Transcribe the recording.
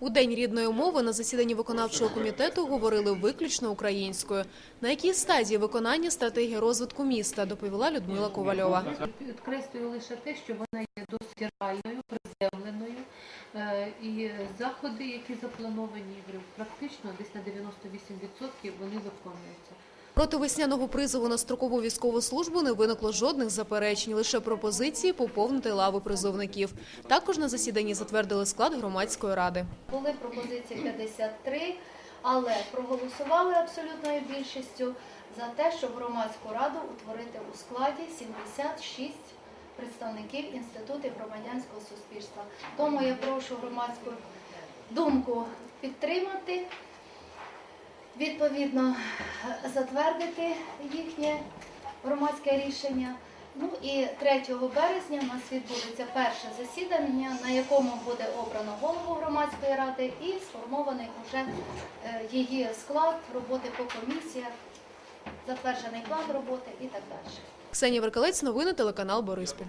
У день рідної мови на засіданні виконавчого комітету говорили виключно українською. На якій стадії виконання стратегії розвитку міста доповіла Людмила Ковальова. Підкреслюю лише те, що вона є досить реальною, приземленою. Е, І заходи, які заплановані, практично десь на 98% вони виконуються. Проти весняного призову на строкову військову службу не виникло жодних заперечень, лише пропозиції поповнити лави призовників. Також на засіданні затвердили склад громадської ради. Були пропозиції 53, але проголосували абсолютною більшістю за те, щоб громадську раду утворити у складі 76 представників інститутів громадянського суспільства. Тому я прошу громадську думку підтримати, відповідно затвердити їхнє громадське рішення. Ну і 3 березня у нас відбудеться перше засідання, на якому буде обрано голову громадської ради і сформований вже е, її склад роботи по комісіях, затверджений план роботи і так далі. Ксенія Веркалець, новини телеканал Бориспіль.